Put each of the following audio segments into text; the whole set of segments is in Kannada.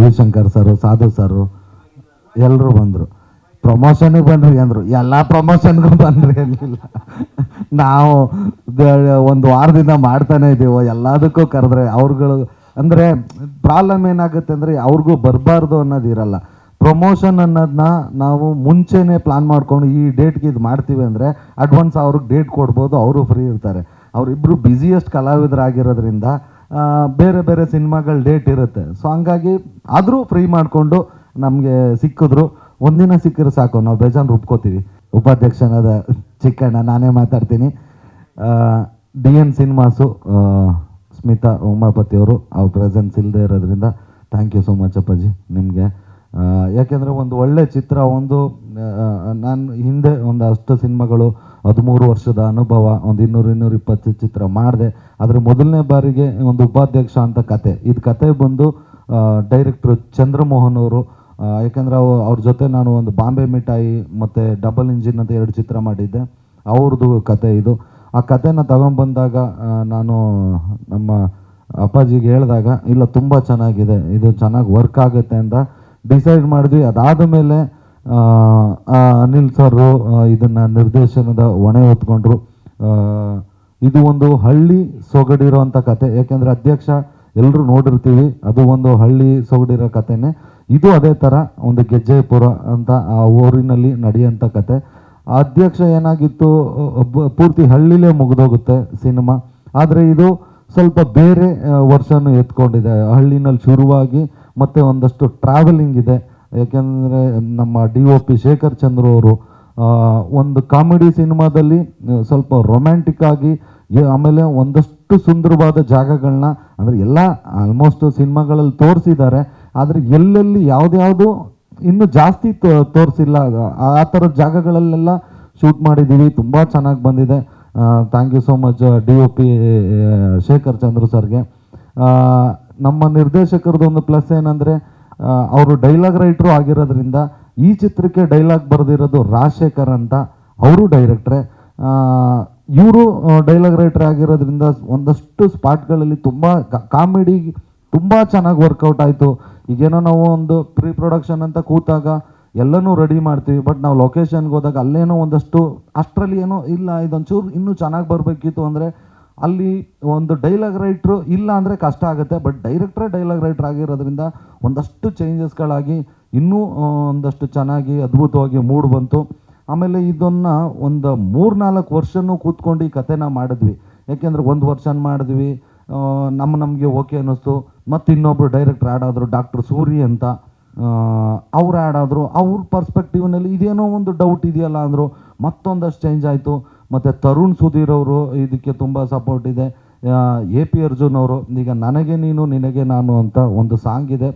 ರವಿಶಂಕರ್ ಸರು, ಸಾಧು ಸರು ಎಲ್ಲರೂ ಬಂದರು. ಪ್ರಮೋಷನ್ಗೆ ಬನ್ನಿರಿ ಅಂದರು ಎಲ್ಲ ಪ್ರಮೋಷನ್ಗೂ ಬನ್ನಿರಿ ಅನ್ನಿಲ್ಲ ನಾವು ಒಂದು ವಾರದಿಂದ ಮಾಡ್ತಾನೆ ಇದ್ದೀವೋ, ಎಲ್ಲದಕ್ಕೂ ಕರೆದ್ರೆ ಅವ್ರುಗಳು, ಅಂದರೆ ಪ್ರಾಬ್ಲಮ್ ಏನಾಗುತ್ತೆ ಅಂದರೆ ಅವ್ರಿಗೂ ಬರಬಾರ್ದು ಅನ್ನೋದು ಇರಲ್ಲ. ಪ್ರಮೋಷನ್ ಅನ್ನೋದನ್ನ ನಾವು ಮುಂಚೆನೇ ಪ್ಲಾನ್ ಮಾಡ್ಕೊಂಡು ಈ ಡೇಟ್ಗೆ ಇದು ಮಾಡ್ತೀವಿ ಅಂದರೆ ಅಡ್ವಾನ್ಸ್ ಅವ್ರಿಗೆ ಡೇಟ್ ಕೊಡ್ಬೋದು, ಅವರು ಫ್ರೀ ಇರ್ತಾರೆ. ಅವರಿಬ್ಬರು ಬ್ಯುಸಿಯೆಸ್ಟ್ ಕಲಾವಿದರಾಗಿರೋದ್ರಿಂದ ಬೇರೆ ಬೇರೆ ಸಿನಿಮಾಗಳ ಡೇಟ್ ಇರುತ್ತೆ. ಸೊ ಹಂಗಾಗಿ ಆದರೂ ಫ್ರೀ ಮಾಡಿಕೊಂಡು ನಮಗೆ ಸಿಕ್ಕಿದ್ರು, ಒಂದಿನ ಸಿಕ್ಕಿದ್ರೆ ಸಾಕು. ನಾವು ಬೇಜಾನ್ ರುಬ್ಕೋತೀವಿ. ಉಪಾಧ್ಯಕ್ಷನಾದ ಚಿಕ್ಕಣ್ಣ, ನಾನೇ ಮಾತಾಡ್ತೀನಿ. D N cinemas Smitha Umapathi ಅವರು, ಅವ್ರ ಪ್ರೆಸೆನ್ಸ್ ಇಲ್ಲದೆ ಇರೋದ್ರಿಂದ ಥ್ಯಾಂಕ್ ಯು ಸೋ ಮಚ್ ಅಪ್ಪಾಜಿ ನಿಮಗೆ. ಯಾಕೆಂದರೆ ಒಂದು ಒಳ್ಳೆ ಚಿತ್ರ, ಒಂದು ನಾನು ಹಿಂದೆ ಒಂದು ಅಷ್ಟು ಸಿನಿಮಾಗಳು ಹದಿಮೂರು ವರ್ಷದ ಅನುಭವ, ಒಂದು ಇನ್ನೂರು ಇನ್ನೂರು ಇಪ್ಪತ್ತು ಚಿತ್ರ ಮಾಡಿದೆ. ಆದರೆ ಮೊದಲನೇ ಬಾರಿಗೆ ಒಂದು ಉಪಾಧ್ಯಕ್ಷ ಅಂತ ಕತೆ. ಇದು ಕತೆ ಬಂದು ಡೈರೆಕ್ಟ್ರು ಚಂದ್ರಮೋಹನ್ ಅವರು ಯಾಕೆಂದರೆ ಅವು, ಅವ್ರ ಜೊತೆ ನಾನು ಒಂದು ಬಾಂಬೆ ಮಿಠಾಯಿ ಮತ್ತು ಡಬಲ್ ಇಂಜಿನ್ ಅಂತ ಎರಡು ಚಿತ್ರ ಮಾಡಿದ್ದೆ. ಅವ್ರದ್ದು ಕತೆ ಇದು. ಆ ಕತೆನ ತಗೊಂಬಂದಾಗ ನಾನು ನಮ್ಮ ಅಪ್ಪಾಜಿಗೆ ಹೇಳಿದಾಗ, ಇಲ್ಲ, ತುಂಬ ಚೆನ್ನಾಗಿದೆ. ಇದು ಚೆನ್ನಾಗಿ ವರ್ಕ್ ಆಗುತ್ತೆ ಅಂತ ಡಿಸೈಡ್ ಮಾಡಿದ್ವಿ. ಅದಾದ ಮೇಲೆ ಅನಿಲ್ ಸರ್ ಇದನ್ನು ನಿರ್ದೇಶನದ ಹೊಣೆ ಹೊತ್ಕೊಂಡ್ರು. ಇದು ಒಂದು ಹಳ್ಳಿ ಸೊಗಡಿರೋವಂಥ ಕತೆ. ಯಾಕೆಂದರೆ ಅಧ್ಯಕ್ಷ ಎಲ್ಲರೂ ನೋಡಿರ್ತೀವಿ, ಅದು ಒಂದು ಹಳ್ಳಿ ಸೊಗಡಿರೋ ಕಥೆನೇ ಇದು ಅದೇ ಥರ ಒಂದು ಗೆಜ್ಜೆಪುರ ಅಂತ ಆ ಊರಿನಲ್ಲಿ ನಡೆಯುವಂಥ ಕತೆ. ಅಧ್ಯಕ್ಷ ಏನಾಗಿತ್ತು ಪೂರ್ತಿ ಹಳ್ಳಿಲೇ ಮುಗಿದೋಗುತ್ತೆ ಸಿನಿಮಾ. ಆದರೆ ಇದು ಸ್ವಲ್ಪ ಬೇರೆ ವರ್ಷನೂ ಎತ್ಕೊಂಡಿದೆ. ಹಳ್ಳಿನಲ್ಲಿ ಶುರುವಾಗಿ ಮತ್ತು ಒಂದಷ್ಟು ಟ್ರಾವೆಲಿಂಗ್ ಇದೆ. ಯಾಕೆಂದರೆ, ನಮ್ಮ D O P Shekhar Chandra ಅವರು ಒಂದು ಕಾಮಿಡಿ ಸಿನಿಮಾದಲ್ಲಿ ಸ್ವಲ್ಪ ರೊಮ್ಯಾಂಟಿಕ್ ಆಗಿ ಆಮೇಲೆ ಒಂದಷ್ಟು ಸುಂದರವಾದ ಜಾಗಗಳನ್ನ ಅಂದರೆ ಎಲ್ಲ ಆಲ್ಮೋಸ್ಟ್ ಸಿನಿಮಾಗಳಲ್ಲಿ ತೋರಿಸಿದ್ದಾರೆ. ಆದರೆ ಎಲ್ಲೆಲ್ಲಿ ಯಾವುದ್ಯಾವುದು ಇನ್ನೂ ಜಾಸ್ತಿ ತೋರಿಸಿಲ್ಲ. ಆ ಥರದ ಜಾಗಗಳಲ್ಲೆಲ್ಲ ಶೂಟ್ ಮಾಡಿದ್ದೀವಿ ತುಂಬ ಚೆನ್ನಾಗಿ ಬಂದಿದೆ. Thank you so much D O P Shekhar Chandra ಸರ್ಗೆ. ನಮ್ಮ ನಿರ್ದೇಶಕರದ್ದು ಒಂದು ಪ್ಲಸ್ ಏನಂದರೆ ಅವರು ಡೈಲಾಗ್ ರೈಟ್ರು ಆಗಿರೋದ್ರಿಂದ ಈ ಚಿತ್ರಕ್ಕೆ ಡೈಲಾಗ್ ಬರೆದಿರೋದು ರಾಜಶೇಖರ್ ಅಂತ ಅವರು ಡೈರೆಕ್ಟ್ರೆ ಇವರು ಡೈಲಾಗ್ ರೈಟರ್ ಆಗಿರೋದ್ರಿಂದ ಒಂದಷ್ಟು ಸ್ಪಾಟ್ಗಳಲ್ಲಿ ತುಂಬ ಕಾಮಿಡಿ ತುಂಬ ಚೆನ್ನಾಗಿ ವರ್ಕೌಟ್ ಆಯಿತು. ಈಗೇನೋ ನಾವು ಒಂದು ಪ್ರೀ ಪ್ರೊಡಕ್ಷನ್ ಅಂತ ಕೂತಾಗ ಎಲ್ಲನೂ ರೆಡಿ ಮಾಡ್ತೀವಿ ಬಟ್ ನಾವು ಲೊಕೇಶನ್ಗೆ ಹೋದಾಗ ಅಲ್ಲೇನೋ ಒಂದಷ್ಟು, ಅಷ್ಟರಲ್ಲಿ ಏನೋ ಇಲ್ಲ, ಇದೊಂಚೂರು ಇನ್ನೂ ಚೆನ್ನಾಗಿ ಬರಬೇಕಿತ್ತು ಅಂದರೆ ಅಲ್ಲಿ ಒಂದು ಡೈಲಾಗ್ ರೈಟ್ರು ಇಲ್ಲ ಅಂದರೆ ಕಷ್ಟ ಆಗುತ್ತೆ. ಬಟ್ ಡೈರೆಕ್ಟ್ರೇ ಡೈಲಾಗ್ ರೈಟ್ರ್ ಆಗಿರೋದ್ರಿಂದ ಒಂದಷ್ಟು ಚೇಂಜಸ್ಗಳಾಗಿ ಇನ್ನೂ ಒಂದಷ್ಟು ಚೆನ್ನಾಗಿ, ಅದ್ಭುತವಾಗಿ ಮೂಡ್ ಬಂತು. ಆಮೇಲೆ ಇದನ್ನು ಒಂದು ಮೂರ್ನಾಲ್ಕು ವರ್ಷನೂ ಕೂತ್ಕೊಂಡು ಈ ಕಥೆನ ಮಾಡಿದ್ವಿ. ಯಾಕೆಂದರೆ ಒಂದು ವರ್ಷ ಮಾಡಿದ್ವಿ. ನಮ್ಮ ನಮಗೆ ಓಕೆ ಅನ್ನಿಸ್ತು. ಮತ್ತು ಇನ್ನೊಬ್ಬರು ಡೈರೆಕ್ಟ್ರ್ ಆಡಾದರು ಡಾಕ್ಟರ್ ಸೂರಿ ಅಂತ. ಅವ್ರು ಆ್ಯಡ್ ಆದರು. ಅವ್ರ ಪರ್ಸ್ಪೆಕ್ಟಿವ್ನಲ್ಲಿ ಇದೇನೋ ಒಂದು ಡೌಟ್ ಇದೆಯಲ್ಲ ಅಂದರು ಮತ್ತೊಂದಷ್ಟು ಚೇಂಜ್ ಆಯಿತು. ಮತ್ತು ತರುಣ್ ಸುಧೀರ್ ಅವರು ಇದಕ್ಕೆ ತುಂಬ ಸಪೋರ್ಟ್ ಇದೆ. ಎ ಪಿ ಅರ್ಜುನ್ ಅವರು, ಈಗ ನನಗೆ ನೀನು, ನಿನಗೆ ನಾನು ಅಂತ ಒಂದು ಸಾಂಗ್ ಇದೆ.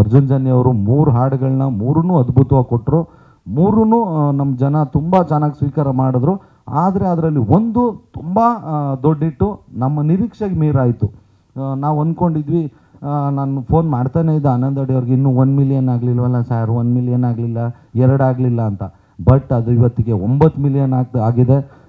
ಅರ್ಜುನ್ ಜನ್ಯ ಅವರು ಮೂರು ಹಾಡುಗಳನ್ನ ಮೂರನ್ನೂ ಅದ್ಭುತವಾಗಿ ಕೊಟ್ಟರು ಮೂರೂ ನಮ್ಮ ಜನ ತುಂಬ ಚೆನ್ನಾಗಿ ಸ್ವೀಕಾರ ಮಾಡಿದ್ರು. ಆದರೆ ಅದರಲ್ಲಿ ಒಂದು ತುಂಬ ದೊಡ್ಡಿಟ್ಟು ನಮ್ಮ ನಿರೀಕ್ಷೆಗೆ ಮೀರಾಯಿತು. ನಾವು ಅಂದ್ಕೊಂಡಿದ್ವಿ ನಾನು ಫೋನ್ ಮಾಡ್ತಾನೆ ಇದ್ದೆ. ಆನಂದ್ ಅಡಿ ಅವ್ರಿಗೆ ಇನ್ನೂ ಒನ್ ಮಿಲಿಯನ್ ಆಗಲಿಲ್ವಲ್ಲ ಸರ್ ಒನ್ ಮಿಲಿಯನ್ ಆಗಲಿಲ್ಲ, ಎರಡು ಆಗಲಿಲ್ಲ ಅಂತ. ಬಟ್ ಅದು ಇವತ್ತಿಗೆ ಒಂಬತ್ತು ಮಿಲಿಯನ್ ಆಗ್ತ, ಆಗಿದೆ.